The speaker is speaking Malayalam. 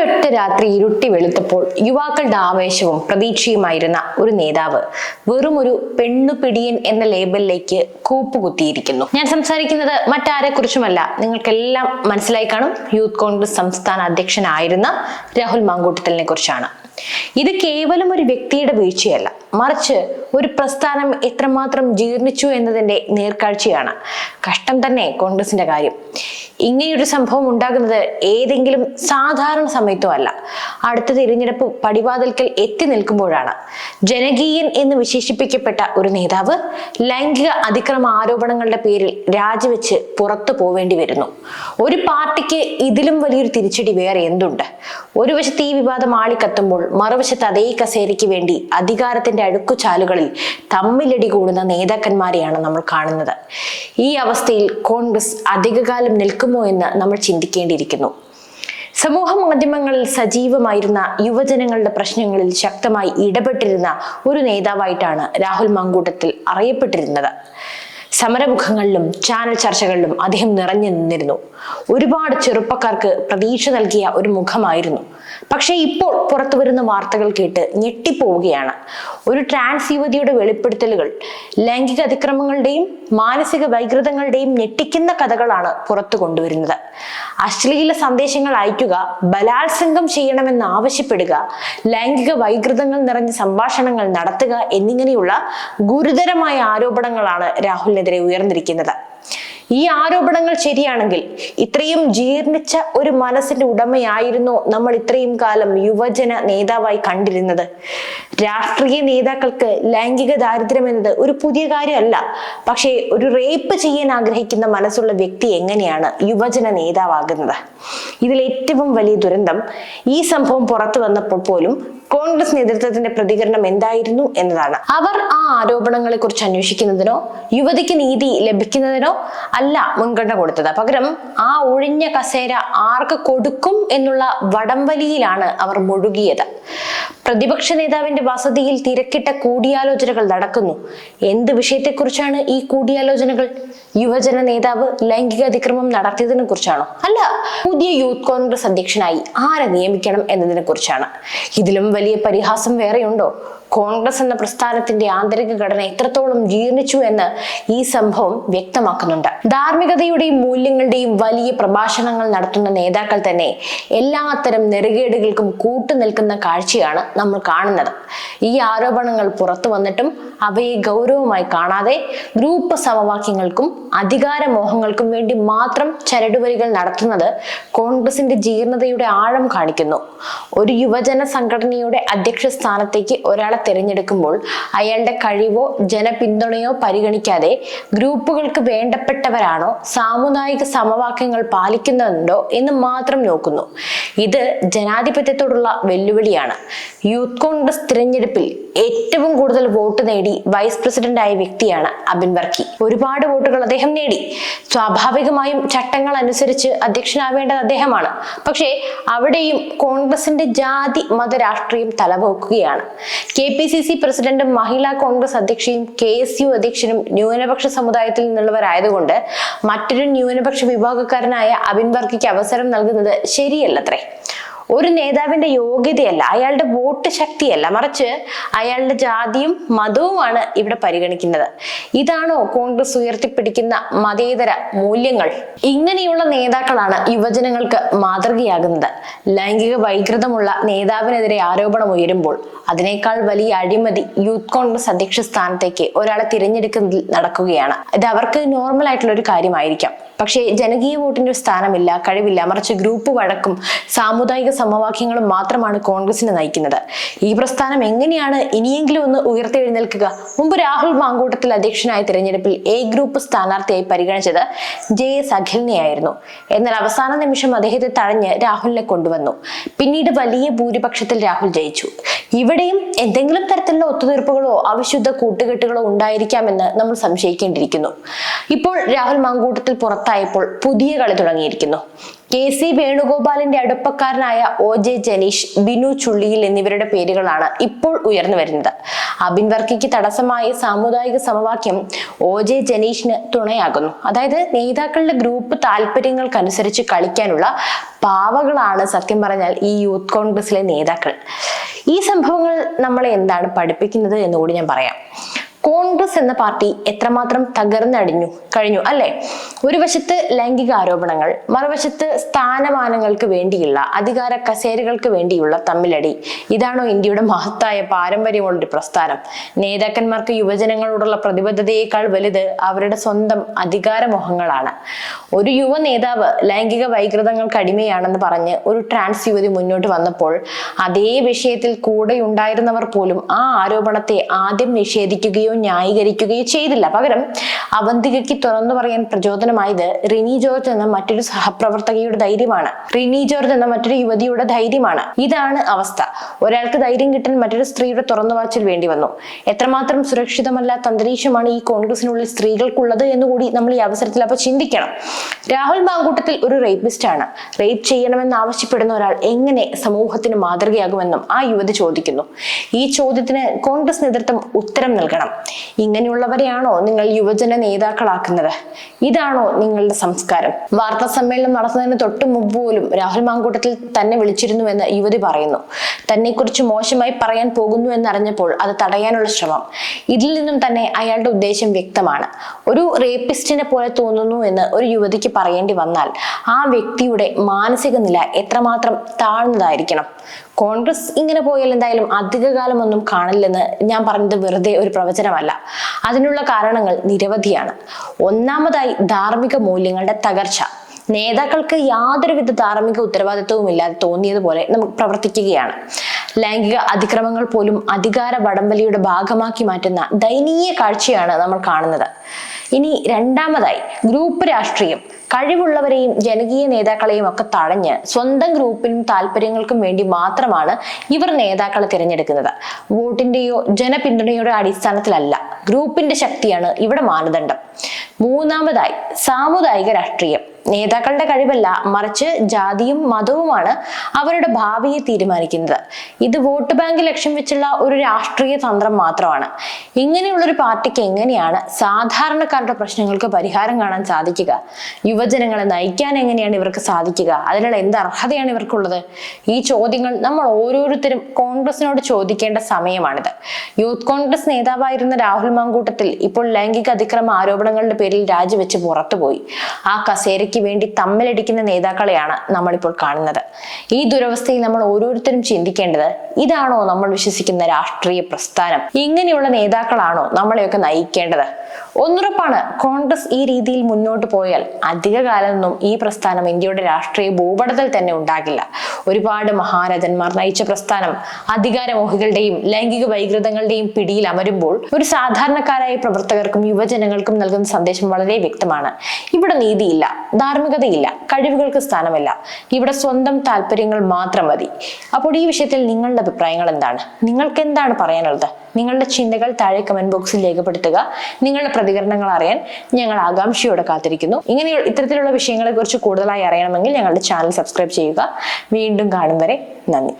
ഒരൊറ്റ രാത്രി ഇരുട്ടി വെളുത്തപ്പോൾ യുവാക്കളുടെ ആവേശവും പ്രതീക്ഷയുമായിരുന്ന ഒരു നേതാവ് വെറും ഒരു പെണ്ണുപിടിയൻ എന്ന ലേബലിലേക്ക് കൂപ്പുകുത്തിയിരിക്കുന്നു. ഞാൻ സംസാരിക്കുന്നത് മറ്റാരെ കുറിച്ചുമല്ല നിങ്ങൾക്കെല്ലാം മനസ്സിലായി കാണും. യൂത്ത് കോൺഗ്രസ് സംസ്ഥാന അധ്യക്ഷനായിരുന്ന രാഹുൽ മാങ്കൂട്ടത്തലിനെ കുറിച്ചാണ് ഇത് കേവലം ഒരു വ്യക്തിയുടെ വീഴ്ചയല്ല മറിച്ച് ഒരു പ്രസ്ഥാനം എത്രമാത്രം ജീർണിച്ചു എന്നതിന്റെ നേർക്കാഴ്ചയാണ്. കഷ്ടം തന്നെ കോൺഗ്രസിന്റെ കാര്യം. ഇങ്ങനെയൊരു സംഭവം ഉണ്ടാകുന്നത് ഏതെങ്കിലും സാധാരണ സമയത്തും അല്ല. അടുത്ത തിരഞ്ഞെടുപ്പ് പടിവാതിൽക്കൽ എത്തി നിൽക്കുമ്പോഴാണ്. ജനകീയൻ എന്ന് വിശേഷിപ്പിക്കപ്പെട്ട ഒരു നേതാവ് ലൈംഗിക അതിക്രമ ആരോപണങ്ങളുടെ പേരിൽ രാജിവെച്ച് പുറത്തു പോവേണ്ടി വരുന്നു. ഒരു പാർട്ടിക്ക് ഇതിലും വലിയൊരു തിരിച്ചടി വേറെ എന്തുണ്ട്? ഒരു വശത്ത് ഈ വിവാദം ആളിക്കത്തുമ്പോൾ മറുവശത്ത് അതേ കസേരയ്ക്ക് വേണ്ടി അധികാരത്തിന്റെ അഴുക്കുചാലുകളിൽ തമ്മിലടി കൂടുന്ന നേതാക്കന്മാരെയാണ് നമ്മൾ കാണുന്നത്. ഈ അവസ്ഥയിൽ കോൺഗ്രസ് അധികകാലം നിൽക്കുമോ എന്ന് നമ്മൾ ചിന്തിക്കേണ്ടിയിരിക്കുന്നു. സമൂഹ മാധ്യമങ്ങളിൽ സജീവമായിരുന്ന യുവജനങ്ങളുടെ പ്രശ്നങ്ങളിൽ ശക്തമായി ഇടപെട്ടിരുന്ന ഒരു നേതാവായിട്ടാണ് രാഹുൽ മങ്കൂട്ടത്തിൽ അറിയപ്പെട്ടിരുന്നത്. സമരമുഖങ്ങളിലും ചാനൽ ചർച്ചകളിലും അദ്ദേഹം നിറഞ്ഞു നിന്നിരുന്നു. ഒരുപാട് ചെറുപ്പക്കാർക്ക് പ്രതീക്ഷ നൽകിയ ഒരു മുഖമായിരുന്നു. പക്ഷേ ഇപ്പോൾ പുറത്തു വരുന്ന വാർത്തകൾ കേട്ട് ഞെട്ടിപ്പോവുകയാണ്. ഒരു ട്രാൻസ് യുവതിയുടെ വെളിപ്പെടുത്തലുകൾ ലൈംഗിക അതിക്രമങ്ങളുടെയും മാനസിക വൈകൃതങ്ങളുടെയും ഞെട്ടിക്കുന്ന കഥകളാണ് പുറത്തു കൊണ്ടുവരുന്നത്. അശ്ലീല സന്ദേശങ്ങൾ അയക്കുക ബലാത്സംഗം ചെയ്യണമെന്ന് ആവശ്യപ്പെടുക ലൈംഗിക വൈകൃതങ്ങൾ നിറഞ്ഞ സംഭാഷണങ്ങൾ നടത്തുക എന്നിങ്ങനെയുള്ള ഗുരുതരമായ ആരോപണങ്ങളാണ് രാഹുലിനെതിരെ ഉയർന്നിരിക്കുന്നത്. ഈ ആരോപണങ്ങൾ ശരിയാണെങ്കിൽ ഇത്രയും ജീർണിച്ച ഒരു മനസ്സിന്റെ ഉടമയായിരുന്നോ നമ്മൾ ഇത്രയും കാലം യുവജന നേതാവായി കണ്ടിരുന്നത്. രാഷ്ട്രീയ നേതാക്കൾക്ക് ലൈംഗിക ദാരിദ്ര്യം എന്നത് ഒരു പുതിയ കാര്യമല്ല. പക്ഷേ ഒരു റേപ്പ് ചെയ്യാൻ ആഗ്രഹിക്കുന്ന മനസ്സുള്ള വ്യക്തി എങ്ങനെയാണ് യുവജന നേതാവാകുന്നത്? ഇതിൽ ഏറ്റവും വലിയ ദുരന്തം ഈ സംഭവം പുറത്തു വന്നപ്പോൾ പോലും കോൺഗ്രസ് നേതൃത്വത്തിന്റെ പ്രതികരണം എന്തായിരുന്നു എന്നതാണ്. അവർ ആ ആരോപണങ്ങളെ കുറിച്ച് അന്വേഷിക്കുന്നതിനോ യുവതിക്ക് നീതി ലഭിക്കുന്നതിനോ അല്ല മുൻഗണന കൊടുത്തത്. പകരം ആ ഒഴിഞ്ഞ കസേര ആർക്ക് കൊടുക്കും എന്നുള്ള വടംവലിയിലാണ് അവർ മുഴുകിയത്. പ്രതിപക്ഷ നേതാവിന്റെ വസതിയിൽ തിരക്കിട്ട കൂടിയാലോചനകൾ നടക്കുന്നു. എന്ത് വിഷയത്തെക്കുറിച്ചാണ് ഈ കൂടിയാലോചനകൾ? യുവജന നേതാവ് ലൈംഗിക അതിക്രമം നടത്തിയതിനെ കുറിച്ചാണോ? അല്ല പുതിയ യൂത്ത് കോൺഗ്രസ് അധ്യക്ഷനായി ആരെ നിയമിക്കണം എന്നതിനെ കുറിച്ചാണ്. ഇതിലും വലിയ പരിഹാസം വേറെയുണ്ടോ? കോൺഗ്രസ് എന്ന പ്രസ്ഥാനത്തിന്റെ ആന്തരിക ഘടന എത്രത്തോളം ജീർണിച്ചു എന്ന് ഈ സംഭവം വ്യക്തമാക്കുന്നുണ്ട്. ധാർമ്മികതയുടെയും മൂല്യങ്ങളുടെയും വലിയ പ്രഭാഷണങ്ങൾ നടത്തുന്ന നേതാക്കൾ തന്നെ എല്ലാത്തരം നെറുകേടുകൾക്കും കൂട്ടുനിൽക്കുന്ന കാഴ്ചയാണ് നമ്മൾ കാണുന്നത്. ഈ ആരോപണങ്ങൾ പുറത്തു വന്നിട്ടും അവയെ ഗൗരവമായി കാണാതെ ഗ്രൂപ്പ് സമവാക്യങ്ങൾക്കും അധികാരമോഹങ്ങൾക്കും വേണ്ടി മാത്രം ചരടുവരികൾ നടത്തുന്നത് കോൺഗ്രസിന്റെ ജീർണതയുടെ ആഴം കാണിക്കുന്നു. ഒരു യുവജന സംഘടനയുടെ അധ്യക്ഷ സ്ഥാനത്തേക്ക് ഒരാളെ തിരഞ്ഞെടുക്കുമ്പോൾ അയാളുടെ കഴിവോ ജനപിന്തുണയോ പരിഗണിക്കാതെ ഗ്രൂപ്പുകൾക്ക് വേണ്ടപ്പെട്ടവരാണോ സാമുദായിക സമവാക്യങ്ങൾ പാലിക്കുന്നുണ്ടോ എന്ന് മാത്രം നോക്കുന്നു. ഇത് ജനാധിപത്യത്തോടുള്ള വെല്ലുവിളിയാണ്. യൂത്ത് കോൺഗ്രസ് തിരഞ്ഞെടുപ്പിൽ ഏറ്റവും കൂടുതൽ വോട്ട് നേടി വൈസ് പ്രസിഡന്റ് ആയ വ്യക്തിയാണ് അബിൻ വർക്കി. ഒരുപാട് വോട്ടുകൾ അദ്ദേഹം നേടി. സ്വാഭാവികമായും ചട്ടങ്ങൾ അനുസരിച്ച് അധ്യക്ഷനാവേണ്ടത് അദ്ദേഹമാണ്. പക്ഷേ അവിടെയും കോൺഗ്രസിന്റെ ജാതി മത രാഷ്ട്രീയം തലപോക്കുകയാണ് കെ. പി സി സി പ്രസിഡന്റും മഹിളാ കോൺഗ്രസ് അധ്യക്ഷയും കെ എസ് യു അധ്യക്ഷനും ന്യൂനപക്ഷ സമുദായത്തിൽ നിന്നുള്ളവരായതുകൊണ്ട് മറ്റൊരു ന്യൂനപക്ഷ വിഭാഗക്കാരനായ അബിൻ വർക്കിക്ക് അവസരം നൽകുന്നത് ശരിയല്ലത്രേ. ഒരു നേതാവിന്റെ യോഗ്യതയല്ല അയാളുടെ വോട്ട് ശക്തിയല്ല. മറിച്ച് അയാളുടെ ജാതിയും മതവുമാണ് ഇവിടെ പരിഗണിക്കുന്നത്. ഇതാണോ കോൺഗ്രസ് ഉയർത്തിപ്പിടിക്കുന്ന മതേതര മൂല്യങ്ങൾ? ഇങ്ങനെയുള്ള നേതാക്കളാണ് യുവജനങ്ങൾക്ക് മാതൃകയാകുന്നത്. ലൈംഗിക വൈകൃതമുള്ള നേതാവിനെതിരെ ആരോപണം ഉയരുമ്പോൾ അതിനേക്കാൾ വലിയ അഴിമതി യൂത്ത് കോൺഗ്രസ് അധ്യക്ഷ സ്ഥാനത്തേക്ക് ഒരാളെ തിരഞ്ഞെടുക്കുന്നതിൽ നടക്കുകയാണ്. ഇത് അവർക്ക് നോർമൽ ആയിട്ടുള്ള ഒരു കാര്യമായിരിക്കാം. പക്ഷേ ജനകീയ വോട്ടിന്റെ സ്ഥാനമില്ല കഴിവില്ല. മറിച്ച് ഗ്രൂപ്പ് വഴക്കും സാമുദായിക സമവാക്യങ്ങളും മാത്രമാണ് കോൺഗ്രസിനെ നയിക്കുന്നത്. ഈ പ്രസ്ഥാനം എങ്ങനെയാണ് ഇനിയെങ്കിലും ഒന്ന് ഉയർത്തെഴുന്നേൽക്കുക? മുമ്പ് രാഹുൽ മാങ്കൂട്ടത്തിൽ അധ്യക്ഷനായ തിരഞ്ഞെടുപ്പിൽ എ ഗ്രൂപ്പ് സ്ഥാനാർത്ഥിയായി പരിഗണിച്ചത് ജെ എസ് അഖിലിനെയായിരുന്നു. എന്നാൽ അവസാന നിമിഷം അദ്ദേഹത്തെ തഴഞ്ഞ് രാഹുലിനെ കൊണ്ടുവന്നു. പിന്നീട് വലിയ ഭൂരിപക്ഷത്തിൽ രാഹുൽ ജയിച്ചു. ഇവിടെയും എന്തെങ്കിലും തരത്തിലുള്ള ഒത്തുതീർപ്പുകളോ അവിശുദ്ധ കൂട്ടുകെട്ടുകളോ ഉണ്ടായിരിക്കാമെന്ന് നമ്മൾ സംശയിക്കേണ്ടിയിരിക്കുന്നു. ഇപ്പോൾ രാഹുൽ മാങ്കൂട്ടത്തിൽ പുറത്തായപ്പോൾ പുതിയ കളി തുടങ്ങിയിരിക്കുന്നു. കെ സി വേണുഗോപാലിന്റെ അടുപ്പക്കാരനായ ഒ ജെ ജനീഷ് ബിനു ചുള്ളിയിൽ എന്നിവരുടെ പേരുകളാണ് ഇപ്പോൾ ഉയർന്നു വരുന്നത്. അബിൻ വർക്കിക്ക് തടസ്സമായ സാമുദായിക സമവാക്യം ഒ ജെ ജനീഷിന് തുണയാകുന്നു. അതായത് നേതാക്കളുടെ ഗ്രൂപ്പ് താല്പര്യങ്ങൾക്കനുസരിച്ച് കളിക്കാനുള്ള പാവകളാണ് സത്യം പറഞ്ഞാൽ ഈ യൂത്ത് കോൺഗ്രസിലെ നേതാക്കൾ. ഈ സംഭവങ്ങൾ നമ്മളെ എന്താണ് പഠിപ്പിക്കുന്നത് എന്നുകൂടി ഞാൻ പറയാം. കോൺഗ്രസ് എന്ന പാർട്ടി എത്രമാത്രം തകർന്നടിഞ്ഞു കഴിഞ്ഞു അല്ലെ? ഒരു വശത്ത് ലൈംഗിക ആരോപണങ്ങൾ മറുവശത്ത് സ്ഥാനമാനങ്ങൾക്ക് വേണ്ടിയുള്ള അധികാര കസേരകൾക്ക് വേണ്ടിയുള്ള തമ്മിലടി. ഇതാണോ ഇന്ത്യയുടെ മഹത്തായ പാരമ്പര്യമുള്ള പ്രസ്ഥാനം. നേതാക്കന്മാർക്ക് യുവജനങ്ങളോടുള്ള പ്രതിബദ്ധതയേക്കാൾ വലുത് അവരുടെ സ്വന്തം അധികാരമോഹങ്ങളാണ്. ഒരു യുവ നേതാവ് ലൈംഗിക വൈകൃതങ്ങൾക്ക് അടിമയാണെന്ന് പറഞ്ഞ് ഒരു ട്രാൻസ് യുവതി മുന്നോട്ട് വന്നപ്പോൾ അതേ വിഷയത്തിൽ കൂടെ ഉണ്ടായിരുന്നവർ പോലും ആ ആരോപണത്തെ ആദ്യം നിഷേധിക്കുകയോ ന്യായീകരിക്കുകയോ ചെയ്തില്ല. പകരം അവന്തികയ്ക്ക് തുറന്നു പറയാൻ പ്രചോദനമായത് റിനി ജോർജ് എന്ന മറ്റൊരു സഹപ്രവർത്തകയുടെ ധൈര്യമാണ്. റിനി ജോർജ് എന്ന മറ്റൊരു യുവതിയുടെ ധൈര്യമാണ്. ഇതാണ് അവസ്ഥ. ഒരാൾക്ക് ധൈര്യം കിട്ടാൻ മറ്റൊരു സ്ത്രീയുടെ തുറന്നു വാച്ചിൽ വേണ്ടി വന്നു. എത്രമാത്രം സുരക്ഷിതമല്ലാത്ത അന്തരീക്ഷമാണ് ഈ കോൺഗ്രസിനുള്ളിൽ സ്ത്രീകൾക്കുള്ളത് എന്നുകൂടി നമ്മൾ ഈ അവസരത്തിൽ അപ്പൊ ചിന്തിക്കണം. രാഹുൽ മാങ്കൂട്ടത്തിൽ ഒരു റേപ്പിസ്റ്റ് ആണ്. റേപ്പ് ചെയ്യണമെന്ന് ആവശ്യപ്പെടുന്ന ഒരാൾ എങ്ങനെ സമൂഹത്തിന് മാതൃകയാകുമെന്നും ആ യുവതി ചോദിക്കുന്നു. ഈ ചോദ്യത്തിന് കോൺഗ്രസ് നേതൃത്വം ഉത്തരം നൽകണം. ഇങ്ങനെയുള്ളവരെയാണോ നിങ്ങൾ യുവജന നേതാക്കളാക്കുന്നത്? ഇതാണോ നിങ്ങളുടെ സംസ്കാരം? വാർത്താ സമ്മേളനം നടത്തുന്നതിന് തൊട്ട് മുമ്പ് പോലും രാഹുൽ മാങ്കൂട്ടത്തിൽ തന്നെ വിളിച്ചിരുന്നുവെന്ന് യുവതി പറയുന്നു. തന്നെക്കുറിച്ച് മോശമായി പറയാൻ പോകുന്നു എന്നറിഞ്ഞപ്പോൾ അത് തടയാനുള്ള ശ്രമം. ഇതിൽ നിന്നും തന്നെ അയാളുടെ ഉദ്ദേശം വ്യക്തമാണ്. ഒരു റേപ്പിസ്റ്റിനെ പോലെ തോന്നുന്നു എന്ന് ഒരു യുവതിക്ക് പറയേണ്ടി വന്നാൽ ആ വ്യക്തിയുടെ മാനസിക നില എത്രമാത്രം താഴ്ന്നതായിരിക്കണം? കോൺഗ്രസ് ഇങ്ങനെ പോയാൽ എന്തായാലും അധികകാലമൊന്നും കാണില്ലെന്ന് ഞാൻ പറഞ്ഞത് വെറുതെ ഒരു പ്രവചനമല്ല. അതിനുള്ള കാരണങ്ങൾ നിരവധിയാണ്. ഒന്നാമതായി ധാർമ്മിക മൂല്യങ്ങളുടെ തകർച്ച. നേതാക്കൾക്ക് യാതൊരുവിധ ധാർമ്മിക ഉത്തരവാദിത്വവും ഇല്ലാതെ തോന്നിയതുപോലെ നമുക്ക് പ്രവർത്തിക്കുകയാണ്. ലൈംഗിക അതിക്രമങ്ങൾ പോലും അധികാര വടംവലിയുടെ ഭാഗമാക്കി മാറ്റുന്ന ദയനീയ കാഴ്ചയാണ് നമ്മൾ കാണുന്നത്. ഇനി രണ്ടാമതായി ഗ്രൂപ്പ് രാഷ്ട്രീയം. കഴിവുള്ളവരെയും ജനകീയ നേതാക്കളെയും ഒക്കെ തഴഞ്ഞ് സ്വന്തം ഗ്രൂപ്പിനും താല്പര്യങ്ങൾക്കും വേണ്ടി മാത്രമാണ് ഇവർ നേതാക്കളെ തിരഞ്ഞെടുക്കുന്നത്. വോട്ടിന്റെയോ ജനപിന്തുണയുടെ അടിസ്ഥാനത്തിലല്ല ഗ്രൂപ്പിന്റെ ശക്തിയാണ് ഇവിടെ മാനദണ്ഡം. മൂന്നാമതായി സാമുദായിക രാഷ്ട്രീയം. നേതാക്കളുടെ കഴിവല്ല മറിച്ച് ജാതിയും മതവുമാണ് അവരുടെ ഭാവിയെ തീരുമാനിക്കുന്നത്. ഇത് വോട്ട് ബാങ്ക് ലക്ഷ്യം വെച്ചുള്ള ഒരു രാഷ്ട്രീയ തന്ത്രം മാത്രമാണ്. ഇങ്ങനെയുള്ള ഒരു പാർട്ടിക്ക് എങ്ങനെയാണ് സാധാരണക്കാരുടെ പ്രശ്നങ്ങൾക്ക് പരിഹാരം കാണാൻ സാധിക്കുക? യുവജനങ്ങളെ നയിക്കാൻ എങ്ങനെയാണ് ഇവർക്ക് സാധിക്കുക? അതിനുള്ള എന്ത് അർഹതയാണ് ഇവർക്കുള്ളത്? ഈ ചോദ്യങ്ങൾ നമ്മൾ ഓരോരുത്തരും കോൺഗ്രസിനോട് ചോദിക്കേണ്ട സമയമാണിത്. യൂത്ത് കോൺഗ്രസ് നേതാവായിരുന്ന രാഹുൽ മാങ്കൂട്ടത്തിൽ ഇപ്പോൾ ലൈംഗിക അതിക്രമ ആരോപണങ്ങളുടെ പേരിൽ രാജിവെച്ച് പുറത്തുപോയി. ആ കസേരയ്ക്ക് വേണ്ടി തമ്മിലടിക്കുന്ന നേതാക്കളെയാണ് നമ്മളിപ്പോൾ കാണുന്നത്. ഈ ദുരവസ്ഥയിൽ നമ്മൾ ഓരോരുത്തരും ചിന്തിക്കേണ്ടത് ഇതാണോ നമ്മൾ വിശ്വസിക്കുന്ന രാഷ്ട്രീയ പ്രസ്ഥാനം? ഇങ്ങനെയുള്ള നേതാക്കളാണോ നമ്മളെയൊക്കെ നയിക്കേണ്ടത്? ഒന്നുറപ്പാണ് കോൺഗ്രസ് ഈ രീതിയിൽ മുന്നോട്ട് പോയാൽ അധിക കാലമൊന്നും ഈ പ്രസ്ഥാനം ഇന്ത്യയുടെ രാഷ്ട്രീയ ഭൂപടത്തിൽ തന്നെ ഉണ്ടാകില്ല. ഒരുപാട് മഹാരഥന്മാർ നയിച്ച പ്രസ്ഥാനം അധികാരമോഹികളുടെയും ലൈംഗിക വൈകൃതങ്ങളുടെയും പിടിയിൽ അമരുമ്പോൾ ഒരു സാധാരണക്കാരായ പ്രവർത്തകർക്കും യുവജനങ്ങൾക്കും നൽകുന്ന സന്ദേശം വളരെ വ്യക്തമാണ്. ഇവിടെ നീതിയില്ല ധാർമ്മികതയില്ല കഴിവുകൾക്ക് സ്ഥാനമില്ല. ഇവിടെ സ്വന്തം താല്പര്യങ്ങൾ മാത്രം മതി. അപ്പോൾ ഈ വിഷയത്തിൽ നിങ്ങളുടെ അഭിപ്രായങ്ങൾ എന്താണ്? നിങ്ങൾക്ക് എന്താണ് പറയാനുള്ളത്? നിങ്ങളുടെ ചിന്തകൾ താഴെ കമന്റ് ബോക്സിൽ രേഖപ്പെടുത്തുക. നിങ്ങളുടെ പ്രതികരണങ്ങൾ അറിയാൻ ഞങ്ങൾ ആകാംക്ഷയോടെ കാത്തിരിക്കുന്നു. ഇങ്ങനെ ഇത്തരത്തിലുള്ള വിഷയങ്ങളെക്കുറിച്ച് കൂടുതലായി അറിയണമെങ്കിൽ ഞങ്ങളുടെ ചാനൽ സബ്സ്ക്രൈബ് ചെയ്യുക. വീണ്ടും കാണും വരെ. നന്ദി.